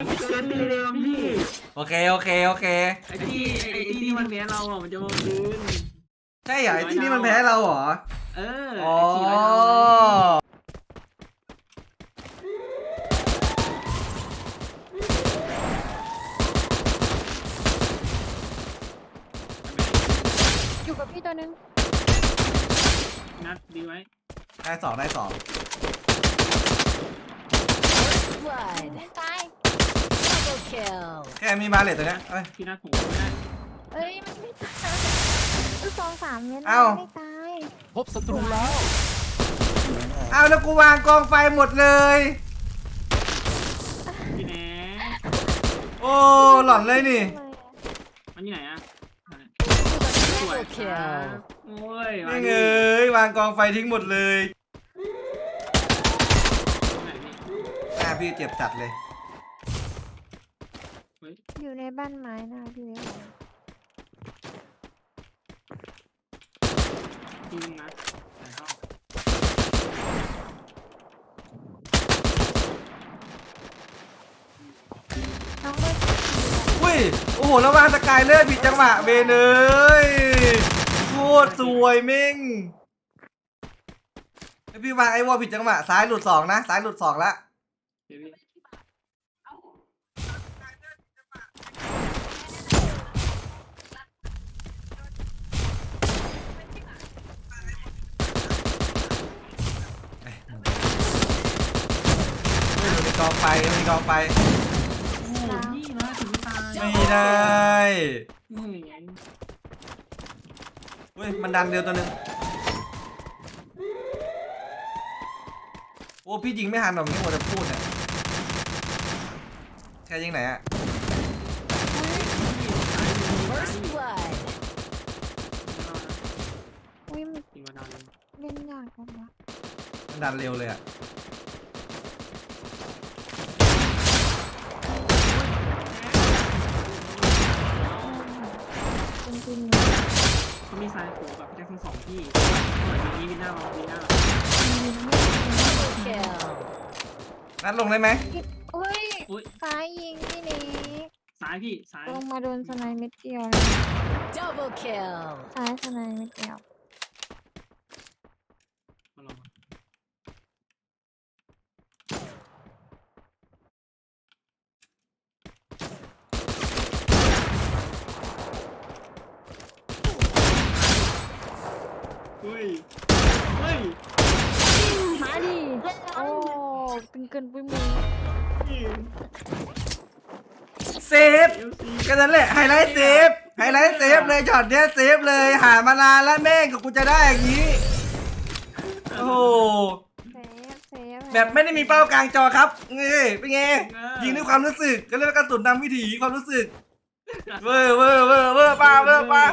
เจอตีเดิมพี่โอเคโอเคโอเค ไอ้ที่ไอ้ไอ้ที่มันแพ้เราอะมันจะมาคืนใช่เหรอไอ้ที่นี่มันแพ้เราเหรอเอออ๋อไอ้ที่ร้อยดาวอยู่กับพี่ตัวนึงนัดดีไว้ได้สองได้สอง Blood. ไม่ตา ย Double kill. แค่มีบาเลตตัวเนี้ยเอ้ยพี่นัดผมไม่ได้เอ้ยมันไม่ตายลูกซองสามเม็ดเอ้า ไม่ตายพบศัตรูแล้ว เอาแล้วกูวางกองไฟหมดเลย พี่แหนโอ้หลอนเลยนี่ มันอยู่ไหนอะ สวย Triple ครับ kill. โอ้ยนี่เงยวางกองไฟทิ้งหมดเลยไหนพี่ หน้าพี่เจ็บจัดเลย อยู่ในบ้านไม้นะพี่เล็กพี่นัดไหนเข้าน้องก็อุ้ย โอ้โหแล้ววางสกายเลอร์ผิดจังหวะเบนเอ้ยโคตรสวยเม่งพี่วางไอ้วอลผิดจังหวะซ้ายหลุดสองนะซ้ายหลุดสองละ เดี๋ยว กองไฟไม่มีกองไฟโอ้ยพี่นะถึงตายไม่ได้นี่ไงเฮ้ยมันดันเดียวตัวหนึงโอ้พี่ยิงไม่หันหรอกนี่หมดจะพูดเนี่ยแค่ยิงไหนอะ First blood. อุ้ยมันจริงว่าดาวเลยเล่นยากจังวะมันดันเร็วเลยอะ เขามีสายโผล่กับแจ็คทั้งสองที่วันนี้วินหน้าเราวินหน้านัดลงได้ไหมอุ้ยอุ้ยซ้ายยิงพี่นี้ซ้ายพี่ซ้ายลงมาโดนสไนเม็ดเดียวเลย Double kill. ซ้ายสไนเม็ดเดียว มาลอง เฮ้ย เฮ้ยมาดิ โอ้ตึงเกินไปหมดเซฟก็นั่นแหละไฮไลท์เซฟไฮไลท์เซฟเลยช็อตเนี้ยเซฟเลยหามานานแล้วแม่งกับกูจะได้อย่างนี้ โอ้โหเซฟเซฟแบบไม่ได้มีเป้ากลางจอครับเงี้เป็นไงยิงด้วยความรู้สึกก็เรียกว่ากระสุนนำวิถีความรู้สึกเวอร์เวอร์เวอร์เวอร์ป้าเวอร์ป้า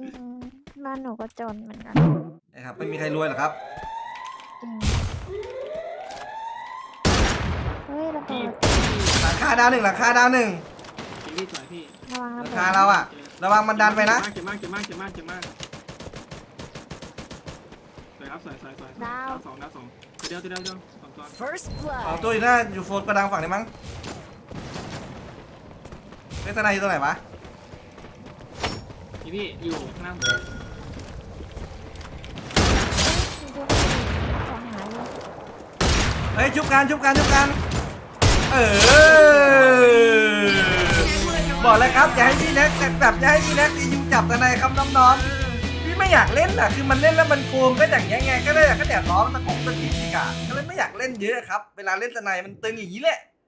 อืมบ้านหนูก็จนเหมือนกันนะครับ ไม่มีใครรวยหรอกครับ จริงเฮ้ยระเบิดหลังคาดาวหนึ่งหลังคาดาวหนึ่งพี่สวยพี่ระวังหระลังเบิดคาเราอะระวังมันดันไปนะ เจ็บมากเจ็บมากเจ็บมากเจ็บมากสวยครับสวยสวยสวยดาวสองดาวสองเดียวเดียวเดียวสองตัว First สอง blood. ตัวอยู่หน้าอยู่โฟนกระดังฝั่งนี้มั้งเลสไนอยู่ตรงไหนวะพี่พี่อยู่ข้างหน้าผม ของหายเลยเฮ้ยชุบกันชุบกันชุบกันเออบอกแล้วครับอย่าให้พี่แน็กแบบอย่าให้พี่แน็กยูจับแต่ในครับน้องๆพี่ไม่อยากเล่นอะคือมันเล่นแล้วมันโกงก็อย่างเงี้ยไงก็เลยก็แดดร้อนตะกงตะกิดอีกอะก็เลยไม่อยากเล่นเยอะครับ เวลาเล่นแต่ในมันตึงอย่างนี้แหละ